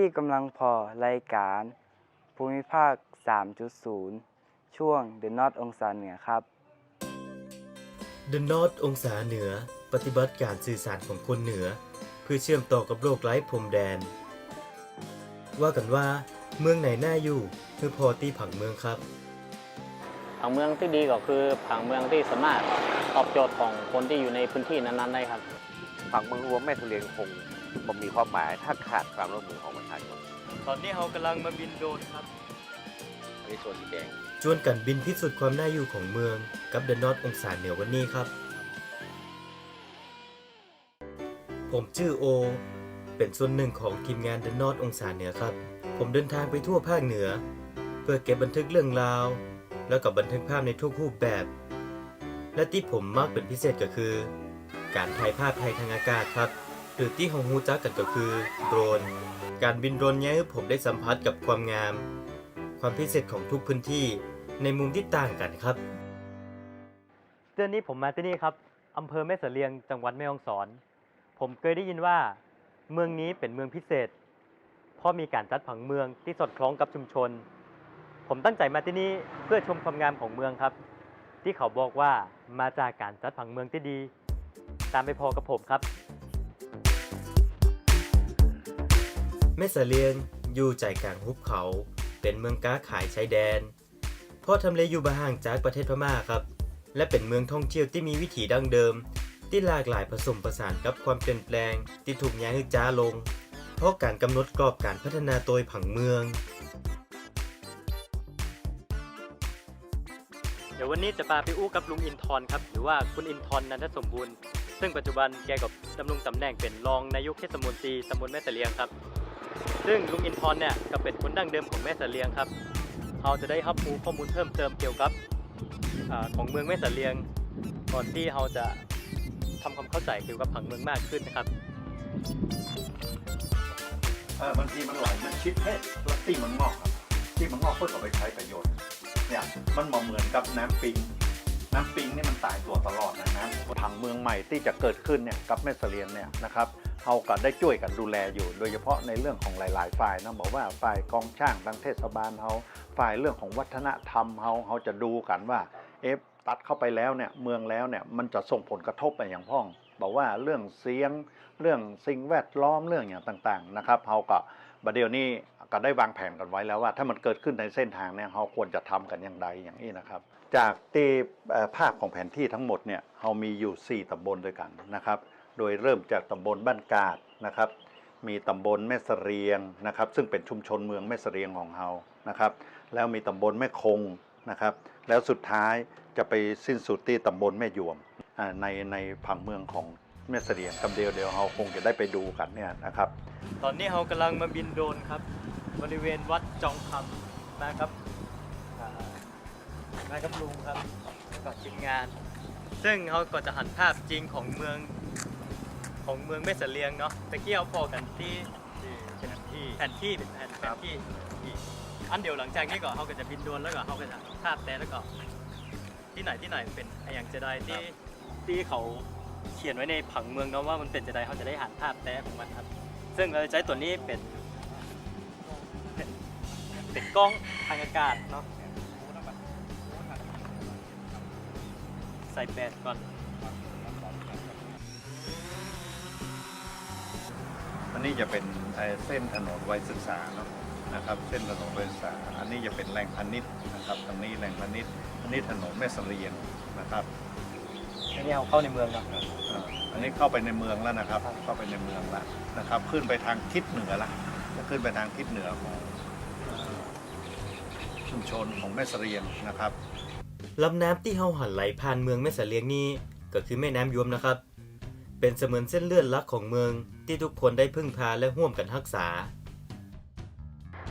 ที่กำลังพอรายการ ภูมิภาค 3.0 ช่วง The North องศาเหนือครับ The North องศาเหนือ ปฏิบัติการสื่อสารของคนเหนือ เพื่อเชื่อมต่อกับโลกไร้พรมแดน ว่ากันว่า เมืองไหนน่าอยู่คือพอตีผังเมืองครับผังเมืองที่ดีก็คือผังเมืองที่สามารถตอบโจทย์ของคนที่อยู่ในพื้นที่นั้นๆได้ครับผังเมืองรวมแม่เสลียงคง บ่มีความหมายถ้าขาดความร่วมมือของประชาชนตอนนี้เรากำลังมาบินโดรนครับอันนี้ส่วนสีแดงจวนกันบินพิสูจน์ความน่าอยู่ของเมือง กับ The North องศาเหนือวันนี้ครับ ผมชื่อโอ เป็นส่วนหนึ่งของทีมงาน The North องศาเหนือครับ ผมเดินทางไปทั่วภาคเหนือ เพื่อเก็บบันทึกเรื่องราว แล้วกับบันทึกภาพในทุกรูปแบบ และที่ผมมากเป็นพิเศษก็คือ การถ่ายภาพไทยทางอากาศครับห รือที่ของฮูจักกันก็คือโดรน การบินโดรนเนี้ยให้ผมได้สัมผัสกับความงาม ความพิเศษของทุกพื้นที่ในมุมที่ต่างกันครับเดือนนี้ผมมาที่นี่ครับอำเภอแม่เสลียงจังหวัดแม่ฮ่องสอน ผมเคยได้ยินว่า เมืองนี้เป็นเมืองพิเศษ เพราะมีการจัดผังเมืองที่สอดคล้องกับชุมชน ผมตั้งใจมาที่นี่เพื่อชมความงามของเมืองครับ ที่เขาบอกว่ามาจากการจัดผังเมืองที่ดี ตามไปพอกับผมครับ แม่เสลียงอยู่ใจกลางหุบเขา เป็นเมืองค้าขายชายแดน เพราะทำเลอยู่บ่ห่างจากประเทศพม่าครับ และเป็นเมืองท่องเที่ยวที่มีวิถีดั้งเดิม ที่หลากหลายผสมผสานกับความเปลี่ยนแปลง ที่ถูกย้ายให้จ้าลง เพราะการกำหนดกรอบการพัฒนาโดยผังเมือง เดี๋ยววันนี้จะพาไปอู้กับลุงอินทร์ครับหรือว่าคุณอินทร์นันทสมบูรณ์ซึ่งปัจจุบันแกกับดำรงตำแหน่งเป็นรองนายกเทศมนตรีตำบลแม่เลียงครับ ซึ่งลุงอินทร์เนี่ยก็เป็นคนดั้งเดิมของแม่เลียงครับเราจะได้รับรู้ข้อมูลเพิ่มเติมเกี่ยวกับอของเมืองแม่เลียง ก่อนที่เราจะทำความเข้าใจเกี่ยวกับผังเมืองมากขึ้นนะครับบางทีมันไหลมันชิดให้แล้วที่มันงอกครับที่มันงอกเพื่อเอาไปใช้ประโยชน์เนี่ยมันมอเหมือนกับน้ำปิงน้ำปิงนี่มันตายตัวตลอดนะน้ำผังเมืองใหม่ที่จะเกิดขึ้นเนี่ยกับแม่เลียงเนี่ยนะครับ เขาก็ได้ช่วยกันดูแลอยู่ โดยเฉพาะในเรื่องของหลาย ๆ ฝ่ายนะบอกว่าฝ่ายกองช่างทางเทศบาลเขาฝ่ายเรื่องของวัฒนธรรมเขาเขาจะดูกันว่าเอฟตัดเข้าไปแล้วเนี่ยเมืองแล้วเนี่ยมันจะส่งผลกระทบไปอย่างพ่อง บอกว่าเรื่องเสียง เรื่องสิ่งแวดล้อมเรื่องอย่างต่างๆนะครับเขาก็บัดเดี๋ยวนี้ก็ได้วางแผนกันไว้แล้วว่า ถ้ามันเกิดขึ้นในเส้นทางเนี่ยเขาควรจะทำกันอย่างไรอย่างนี้นะครับ จากที่ภาพของแผนที่ทั้งหมดเนี่ยเรามีอยู่ 4ตำบลด้วยกันนะครับ โดยเริ่มจากตำบลบ้านกาดนะครับ มีตำบลแม่เสรียงนะครับ ซึ่งเป็นชุมชนเมืองแม่เสรียงของเรานะครับ แล้วมีตำบลแม่คงนะครับ แล้วสุดท้ายจะไปสิ้นสุดที่ตำบลแม่ยวมในในผังเมืองของแม่เสรียงกำเดียวเดียวเราคงจะได้ไปดูกันเนี่ยนะครับ ตอนนี้เรากำลังมาบินโดรนครับ บริเวณวัดจองคำนะครับอ่ามากับลุงครับกับทีมงาน ซึ่งเขาก็จะหันภาพจริงของเมือง ของเมืองแม่เลียงเนาะตะกี้เอาพอกันที่แผนที่แผนที่เป็นแผนแผนที่อันเดียวหลังจากนี้ก็เขาก็จะบินดรนแล้วก็เขาก็จะภาพแต่แล้วก็ที่ไหนที่ไหนเป็นอย่างจะได้ที่ที่เขาเขียนไว้ในผังเมืองเนาะว่ามันเป็นจะได้เขาจะได้หันภาพแต่ของมันครับ ซึ่งเราจะใช้ตัวนี้เป็นเป็นเป็นกล้องทางอากาศเนาะใส่แบตก่อน นนี้จะเป็นเอ่อเส้นถนนไว้ศึกษาเนาะนะครับ เส้นถนนไว้ศึกษา อันนี้จะเป็นแหล่งพาณิชย์นะครับตรงนี้แหล่งพาณิชย์อันนี้ถนนแม่เสลียงนะครับอันนี้เอาเข้าในเมืองเนาะอ่าอันนี้เข้าไปในเมืองแล้วนะครับ เข้าไปในเมืองแล้วนะครับ ขึ้นไปทางทิศเหนือละจะขึ้นไปทางทิศเหนือของเอ่อชุมชนของแม่เสลียงนะครับลำน้ำที่เฮาหันไหลผ่านเมืองแม่เสลียงนี่ก็คือแม่น้ำยวมนะครับ เป็นเสมือนเส้นเลือดลักของเมืองที่ทุกคนได้พึ่งพาและร่วมกันรักษา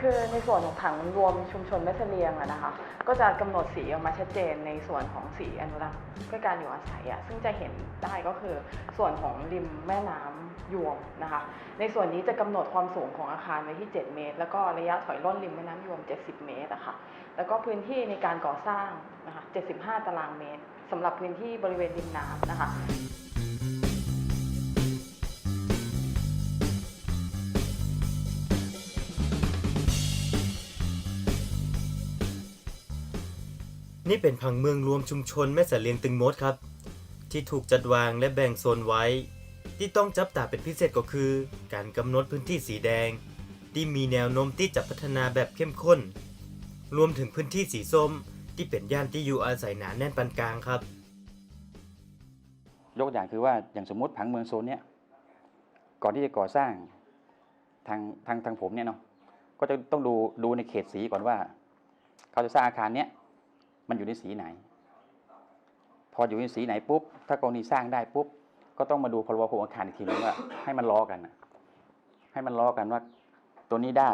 คือในส่วนของผังรวมชุมชนแม่เสลียงอะนะคะ ก็จะกำหนดสีออกมาชัดเจนในส่วนของสีอนุรักษ์เพื่อการอยู่อาศัยอะซึ่งจะเห็นได้ก็คือส่วนของริมแม่น้ำยวมนะคะ ในส่วนนี้จะกำหนดความสูงของอาคารไว้ที่ 7 เมตร แล้วก็ระยะถอยร่นริมแม่น้ำยวม 70 เมตรอะค่ะ แล้วก็พื้นที่ในการก่อสร้างนะคะ 75 ตารางเมตรสำหรับพื้นที่บริเวณริมน้ำนะคะ นี่เป็นผังเมืองรวมชุมชนแม่สะเลียงตึงมดครับ ที่ถูกจัดวางและแบ่งโซนไว้ ที่ต้องจับตาเป็นพิเศษก็คือ การกำหนดพื้นที่สีแดง ที่มีแนวโน้มที่จะพัฒนาแบบเข้มข้น รวมถึงพื้นที่สีส้ม ที่เป็นย่านที่อยู่อาศัยหนาแน่นปานกลางครับ ยกตัวอย่างคือว่าอย่างสมมติผังเมืองโซนเนี้ยก่อนที่จะก่อสร้างทางทางทางผมเนี่ยเนาะก็จะต้องดูดูในเขตสีก่อนว่า เขาจะสร้างอาคารเนี้ย มันอยู่ในสีไหน พออยู่ในสีไหนปุ๊บ ถ้ากรณีสร้างได้ปุ๊บ ก็ต้องมาดูพรบโครงอาคารอีกทีนึงว่าให้มันล้อกันให้มันล้อกันว่าตัวนี้ได้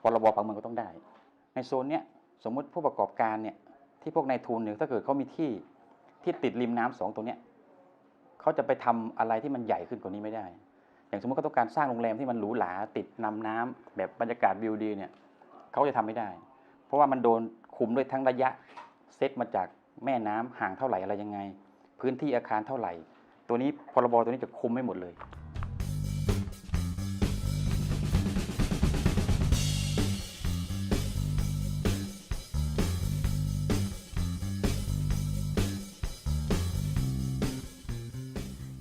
พรบผังเมืองก็ต้องได้ ในโซนเนี้ยสมมุติผู้ประกอบการเนี่ยที่พวกนายทุนเนี่ยถ้าเกิดเขามีที่ที่ติดริมน้ำสองตรงเนี้ยเขาจะไปทำอะไรที่มันใหญ่ขึ้นกว่านี้ไม่ได้ อย่างสมมติเขาต้องการสร้างโรงแรมที่มันหรูหราติดนำน้ำแบบบรรยากาศวิวดีเนี่ยเขาจะทำไม่ได้ เพราะว่ามันโดนคุมด้วยทั้งระยะ เซตมาจากแม่น้ำห่างเท่าไหร่อะไรยังไง พื้นที่อาคารเท่าไหร่ ตัวนี้พรบตัวนี้จะคุมไม่หมดเลย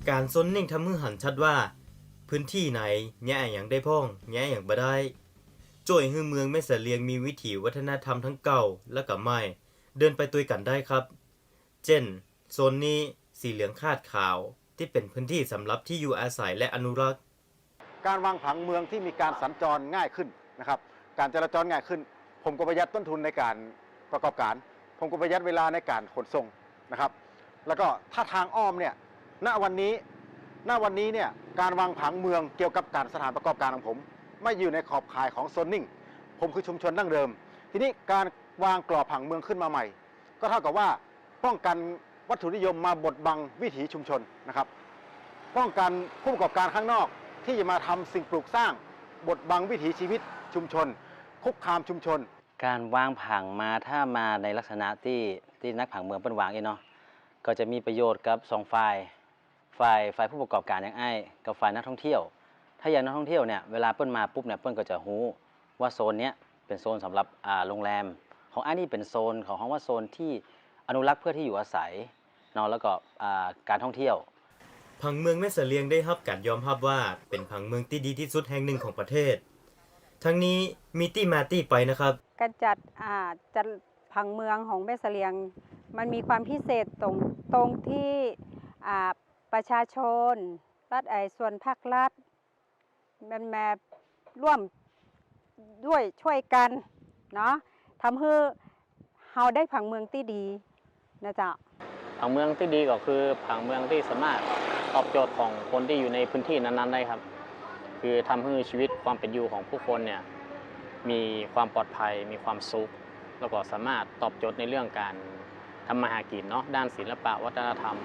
การซนนิ่งทำให้หันชัดว่า พื้นที่ไหนแง่อย่างได้พ้องแง่อย่างบ่ได้จ่วยให้เมืองแม่เสเลียงมีวิถีวัฒนธรรมทั้งเก่าและกับใหม่ เดินไปตัวยกันได้ครับ เช่นโซนนี้สีเหลืองคาดขาวที่เป็นพื้นที่สำหรับที่อยู่อาศัยและอนุรักษ์ การวางผังเมืองที่มีการสัญจรง่ายขึ้นนะครับ การจราจรง่ายขึ้น ผมก็ประหยัดต้นทุนในการประกอบการ ผมก็ประหยัดเวลาในการขนส่งนะครับ แล้วก็ถ้าทางอ้อมเนี่ย ณ วันนี้ ณ วันนี้เนี่ย การวางผังเมืองเกี่ยวกับการสถานประกอบการของผม ไม่อยู่ในขอบข่ายของโซนนิ่ง ผมคือชุมชนดั้งเดิม ทีนี้การ วางกรอบผังเมืองขึ้นมาใหม่ ก็เท่ากับว่าป้องกันวัตถุนิยมมาบดบังวิถีชุมชนนะครับ ป้องกันผู้ประกอบการข้างนอกที่จะมาทำสิ่งปลูกสร้างบดบังวิถีชีวิตชุมชน คุกคามชุมชน การวางผังมาถ้ามาในลักษณะที่ที่นักผังเมืองเป็นวางเองเนาะก็จะมีประโยชน์กับสองฝ่ายฝ่ายฝ่ายผู้ประกอบการอย่างไอ้กับฝ่ายนักท่องเที่ยว ถ้าอย่างนักท่องเที่ยวเนี่ยเวลาเปิ้นมาปุ๊บเนี่ยเปิ้นก็จะรู้ว่าโซนเนี้ยเป็นโซนสำหรับโรงแรม ของไอ้ายนี่เป็นโซนของห้องว่าโซนที่อนุรักษ์เพื่อที่อยู่อาศัยเนาะแล้วก็อ่าการท่องเที่ยว ผังเมืองแม่สะเลียงได้รับการยอมรับว่าเป็นผังเมืองที่ดีที่สุดแห่งหนึ่งของประเทศ ทั้งนี้มีที่มาที่ไปนะครับการจัดอ่าจัดผังเมืองของแม่เสลียง มันมีความพิเศษตรงตรงที่อ่าประชาชน รัฐไอส่วนภาครัฐมันมาร่วมด้วยช่วยกันเนาะ ทำให้เฮาได้ผังเมืองที่ดีนะจ๊ะผังเมืองที่ดีก็คือผังเมืองที่สามารถตอบโจทย์ของคนที่อยู่ในพื้นที่นั้นๆได้ครับ คือทำให้ชีวิตความเป็นอยู่ของผู้คนเนี่ยมีความปลอดภัยมีความสุข แล้วก็สามารถตอบโจทย์ในเรื่องการทำมาหากินเนาะด้านศิลปะวัฒนธรรม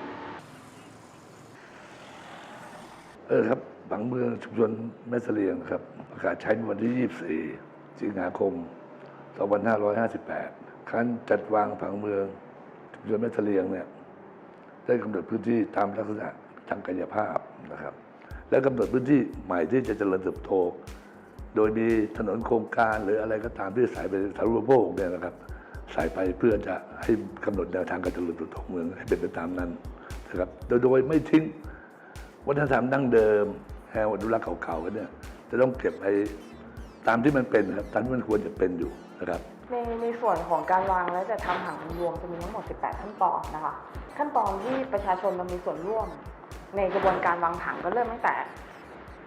เออครับผังเมืองชุมชนแม่เสลียงครับประกาศใช้เมื่อวันที่ 24 สิงหาคม 2558การจัดวางผังเมืองชุมชนแม่ทะเลียงเนี่ยได้กำหนดพื้นที่ตามลักษณะทางกายภาพนะครับ และกำหนดพื้นที่ใหม่ที่จะเจริญเติบโต โดยมีถนนโครงการหรืออะไรก็ตามที่สายไปสารณูปโภคเนี่ยนะครับสายไปเพื่อจะให้กำหนดแนวทางการเจริญเติบโตของเมืองให้เป็นไปตามนั้นนะครับโดยโดยไม่ทิ้งวัฒนธรรมดั้งเดิมแนวอนุรักษ์เก่าๆเนี่ยจะต้องเก็บไปตามที่มันเป็นครับตามที่มันควรจะเป็นอยู่ นะครับ ในในส่วนของการวางและจะทำผังรวมจะมีทั้งหมด 18 ขั้นตอนนะคะ ขั้นตอนที่ประชาชนมามีส่วนร่วม ในกระบวนการวางผังก็เริ่มตั้งแต่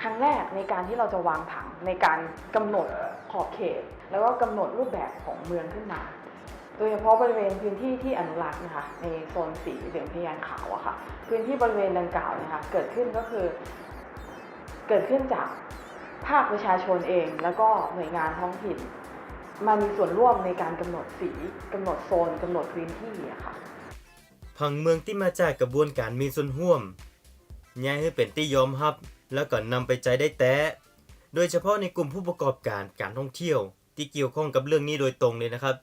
ครั้งแรกในการที่เราจะวางผังในการกำหนดขอบเขต แล้วก็กำหนดรูปแบบของเมืองขึ้นมา โดยเฉพาะบริเวณพื้นที่ที่อนุรักษ์นะคะในโซนสีเหลืองพยานขาวอะค่ะ พื้นที่บริเวณดังกล่าวนะคะเกิดขึ้นก็คือ เกิดขึ้นจากภาคประชาชนเอง แล้วก็หน่วยงานท้องถิ่น มามีส่วนร่วมในการกำหนดสีกำหนดโซนกำหนดพื้นที่อะค่ะผังเมืองที่มาจากกระบวนการมีส่วนร่วมย้ายให้เป็นที่ยอมรับ แล้วก็นำไปใจได้แต่โดยเฉพาะในกลุ่มผู้ประกอบการการท่องเที่ยว ที่เกี่ยวข้องกับเรื่องนี้โดยตรงเลยนะครับ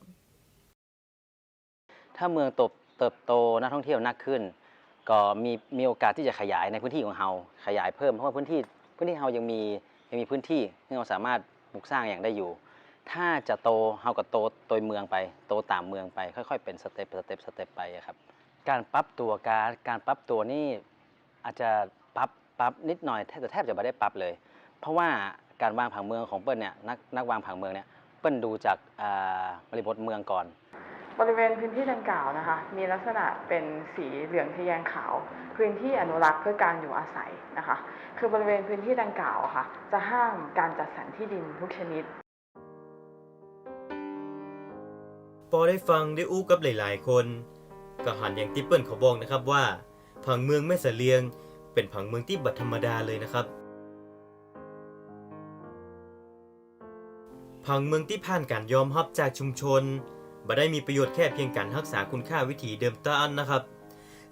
ถ้าเมืองเติบเติบโตนักท่องเที่ยวนักขึ้น ก็มีมีโอกาสที่จะขยายในพื้นที่ของเราขยายเพิ่มเพราะว่าพื้นที่พื้นที่เรายังมียังมีพื้นที่ที่เราสามารถปลูกสร้างอย่างได้อยู่ ถ้าจะโตเฮาก็โตโดยเมืองไป โตตามเมืองไป ค่อยๆ เป็นสเต็ปสเต็ปสเต็ปไปครับ การปรับตัวการการปรับตัวนี่อาจจะปรับปรับนิดหน่อยแทบจะแทบจะไม่ได้ปรับเลย เพราะว่าการวางผังเมืองของเปิ้ลเนี่ยนักนักวางผังเมืองเนี่ยเปิ้ลดูจากบริบทเมืองก่อน บริเวณพื้นที่ดังกล่าวนะคะ มีลักษณะเป็นสีเหลืองทะแยงขาว พื้นที่อนุรักษ์เพื่อการอยู่อาศัยนะคะ คือบริเวณพื้นที่ดังกล่าวะค่ะ จะห้ามการจัดสรรที่ดินทุกชนิด พอได้ฟังได้อู้กับหลายๆ คน ก็หันอย่างที่เปิ้ลเขาบอกนะครับว่า ผังเมืองแม่เสลียง เป็นผังเมืองที่บัดธรรมดาเลยนะครับ ผังเมืองที่ผ่านการยอมรับจากชุมชนบ่ได้มีประโยชน์แค่เพียงการรักษาคุณค่าวิถีเดิมตานนะครับ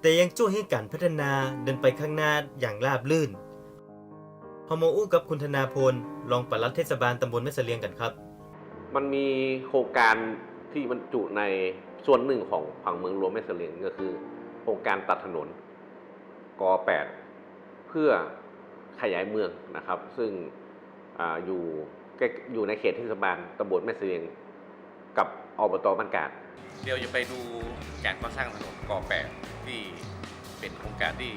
แต่ยังช่วยให้การพัฒนาเดินไปข้างหน้าอย่างราบรื่นพอมาอู้กับคุณธนาพลรองปลัดเทศบาลตำบลแม่เสลียงกันครับ มันมีโครงการ ที่บรรจุในส่วนหนึ่งของผังเมืองรวมแม่เสลียงก็คือ โครงการตัดถนนก8เพื่อขยายเมืองนะครับ ซึ่งออยู่ใกล้อยู่ในเขตเทศบาลตำบลแม่เสลียงกับอบตบ้านกาดเดี๋ยวจะไปดูการก่อสร้างถนนกอแปดที่เป็นโครงการที่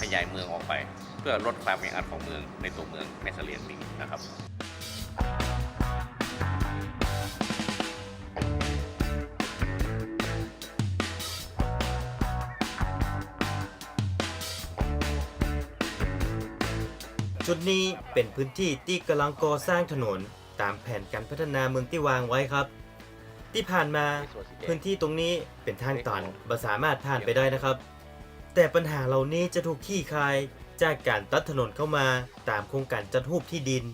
ขยายเมืองออกไป เพื่อลดความแออัดของเมืองในตัวเมืองแม่เสลียงนี้นะครับ จุดนี้เป็นพื้นที่ที่กำลังก่อสร้างถนน ตามแผนการพัฒนาเมืองที่วางไว้ครับ ที่ผ่านมาพื้นที่ตรงนี้เป็นทางตันบ่สามารถผ่านไปได้นะครับ แต่ปัญหาเหล่านี้จะถูกขี้คายจากการตัดถนนเข้ามาตามโครงการจัดรูปที่ดิน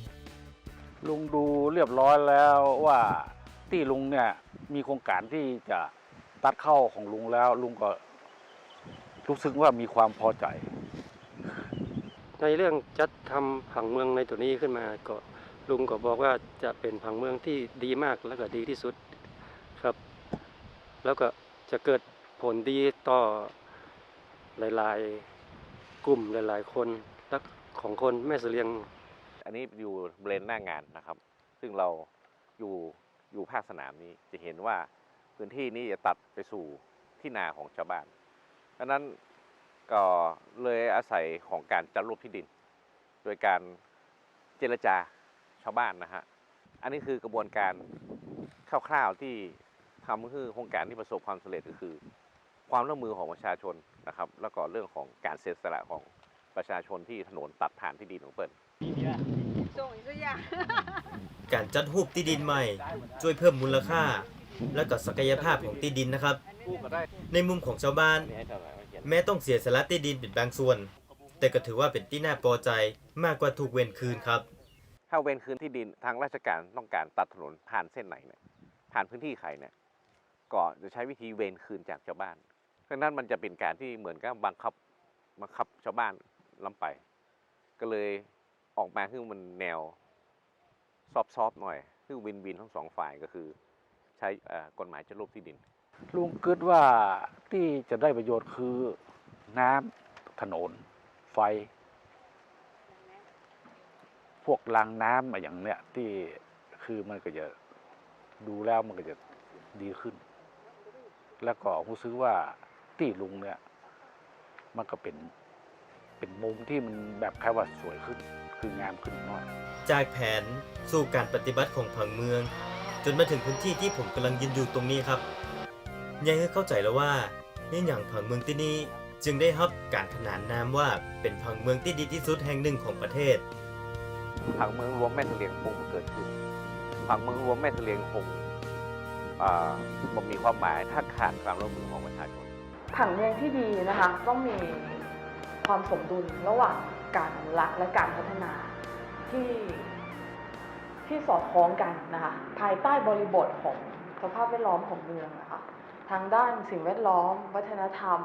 ลุงดูเรียบร้อยแล้วว่าที่ลุงเนี่ยมีโครงการที่จะตัดเข้าของลุงแล้วลุงก็รู้สึกว่ามีความพอใจ ในเรื่องจัดทำผังเมืองในตัวนี้ขึ้นมาก็ลุงก็บอกว่าจะเป็นผังเมืองที่ดีมากและก็ดีที่สุดครับ แล้วก็จะเกิดผลดีต่อหลาย ๆ กลุ่มหลาย ๆ คนและของคนแม่เสลียง อันนี้อยู่บริเวณหน้างานนะครับ ซึ่งเราอยู่อยู่ภาคสนามนี้จะเห็นว่าพื้นที่นี้จะตัดไปสู่ที่นาของชาวบ้านดังนั้น ก็เลยอาศัยของการจัดรูปที่ดิน โดยการเจรจาชาวบ้านนะฮะ อันนี้คือกระบวนการคร่าวๆที่ทำให้โครงการที่ประสบความสำเร็จก็คือ ความร่วมมือของประชาชนนะครับ แล้วก็เรื่องของการเสียสละของประชาชนที่ถนนตัดผ่านที่ดินของเปิ้ลการจัดรูปที่ดินใหม่ ช่วยเพิ่มมูลค่า และก็ศักยภาพของที่ดินนะครับ ในมุมของชาวบ้าน แม้ต้องเสียสละที่ดินเป็นบางส่วน แต่ก็ถือว่าเป็นที่น่าพอใจมากกว่าถูกเวนคืนครับ ถ้าเวนคืนที่ดินทางราชการต้องการตัดถนนผ่านเส้นไหนเนี่ยผ่านพื้นที่ใครเนี่ยก็จะใช้วิธีเวนคืนจากชาวบ้านดังนั้นมันจะเป็นการที่เหมือนกับบังคับบังคับชาวบ้านล้ำไป ก็เลยออกมาคือมันแนวซอฟๆหน่อย คือวินวินทั้งสองฝ่ายก็คือ ใช้กฎหมายจะรูปที่ดิน ลุงคิดว่าที่จะได้ประโยชน์คือน้ำถนน ไฟ พวกรางน้ำอะไรอย่างเนี้ยที่คือมันก็จะดูแล้วมันก็จะดีขึ้น แล้วก็รู้สึกว่าที่ลุงเนี่ย มันก็เป็นเป็นมุมที่มันแบบแค่ว่าสวยขึ้น คืองามขึ้นหน่อยจากแผนสู่การปฏิบัติของผังเมือง จนมาถึงพื้นที่ที่ผมกำลังยืนอยู่ตรงนี้ครับ ยังให้เข้าใจแล้วว่านี่อย่างผังเมืองที่นี่จึงได้รับการขนานนามว่าเป็นผังเมืองที่ดีที่สุดแห่งหนึ่งของประเทศ ผังเมืองรวมแม่เสลียงคงเกิดขึ้น ผังเมืองรวมแม่เสลียงคงอ่าบ่มีความหมายถ้าขาดความร่วมมือของประชาชน ผังเมืองที่ดีนะคะต้องมีความสมดุลระหว่างการรักและการพัฒนาที่ที่สอดคล้องกันนะคะภายใต้บริบทของสภาพแวดล้อมของเมืองนะคะ ทางด้านสิ่งแวดล้อม วัฒนธรรม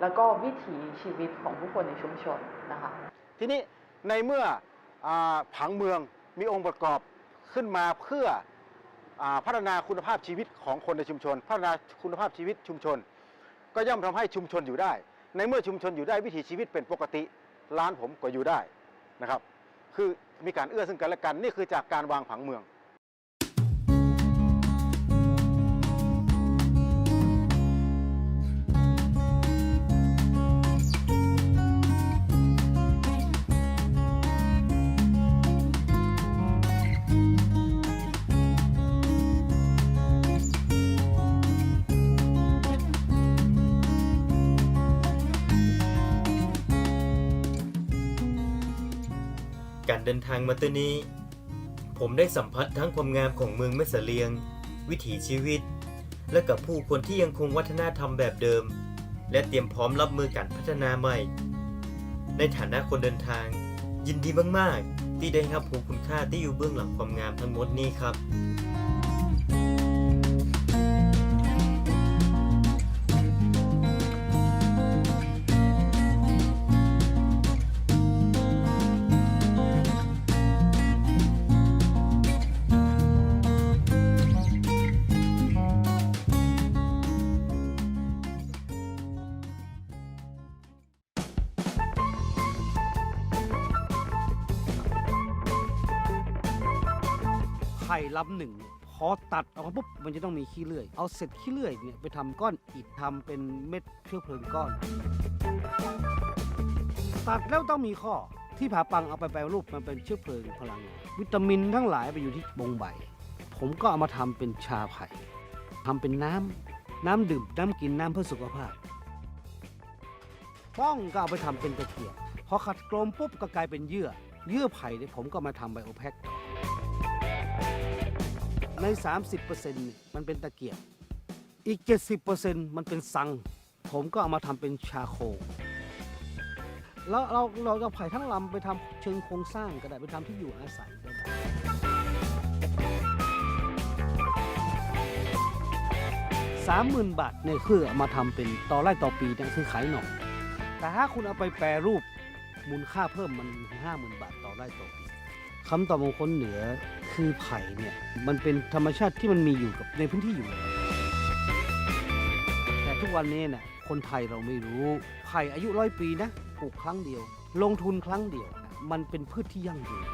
แล้วก็วิถีชีวิตของผู้คนในชุมชนนะคะทีนี้ในเมื่ออผังเมืองมีองค์ประกอบขึ้นมาเพื่ออพัฒนาคุณภาพชีวิตของคนในชุมชน พัฒนาคุณภาพชีวิตชุมชน ก็ย่อมทำให้ชุมชนอยู่ได้ ในเมื่อชุมชนอยู่ได้วิถีชีวิตเป็นปกติร้านผมก็อยู่ได้นะครับ คือมีการเอื้อซึ่งกันและกันนี่คือจากการวางผังเมือง การเดินทางมาตัวนี้ ผมได้สัมผัสทั้งความงามของเมืองแม่เสลียง วิถีชีวิต และกับผู้คนที่ยังคงวัฒนธรรมแบบเดิม และเตรียมพร้อมรับมือการพัฒนาใหม่ ในฐานะคนเดินทาง ยินดีมาก ๆ ที่ได้รับรู้คุณค่าที่อยู่เบื้องหลังความงามทั้งหมดนี้ครับ ไผ่ลำหนึ่งพอตัดออกมาปุ๊บมันจะต้องมีขี้เลื่อย เอาเศษขี้เลื่อยเนี่ยไปทำก้อนอิฐทำเป็นเม็ดเชื้อเพลิงก้อน ตัดแล้วต้องมีข้อที่ผาปังเอาไปแปรรูปมันเป็นเชื้อเพลิงพลังงานวิตามินทั้งหลายไปอยู่ที่บงใบ ผมก็เอามาทำเป็นชาไผ่ทำเป็นน้ำน้ำดื่มน้ำกินน้ำเพื่อสุขภาพ ป้องก็เอาไปทำเป็นตะเกียบพอขัดกลมปุ๊บก็กลายเป็นเยื่อ เยื่อไผ่เนี่ยผมก็มาทำไบโอแพ็ค ใน 30%เนี่มันเป็นตะเกียบ อีก 70%มันเป็นซัง ผมก็เอามาทำเป็นชาโคแล้วเราเราจะไผ่ทั้งลำไปทำเชิงโครงสร้างก็ได้ไปทำที่อยู่อาศัยก็ได้สามหมื่นบาทเนี่ยคือเอามาทำเป็นต่อไร่ต่อปีเนี่ยคือขายหน่อแต่ถ้าคุณเอาไปแปรรูปมูลค่าเพิ่มมันห้าหมื่นบาทต่อไร่ต่อปี คำตอบของคนเหนือคือไผ่เนี่ยมันเป็นธรรมชาติที่มันมีอยู่กับในพื้นที่อยู่แล้วแต่ทุกวันนี้น่ะคนไทยเราไม่รู้ไผ่อายุร้อยปีนะปลูกครั้งเดียว ลงทุนครั้งเดียวมันเป็นพืชที่ยั่งยืน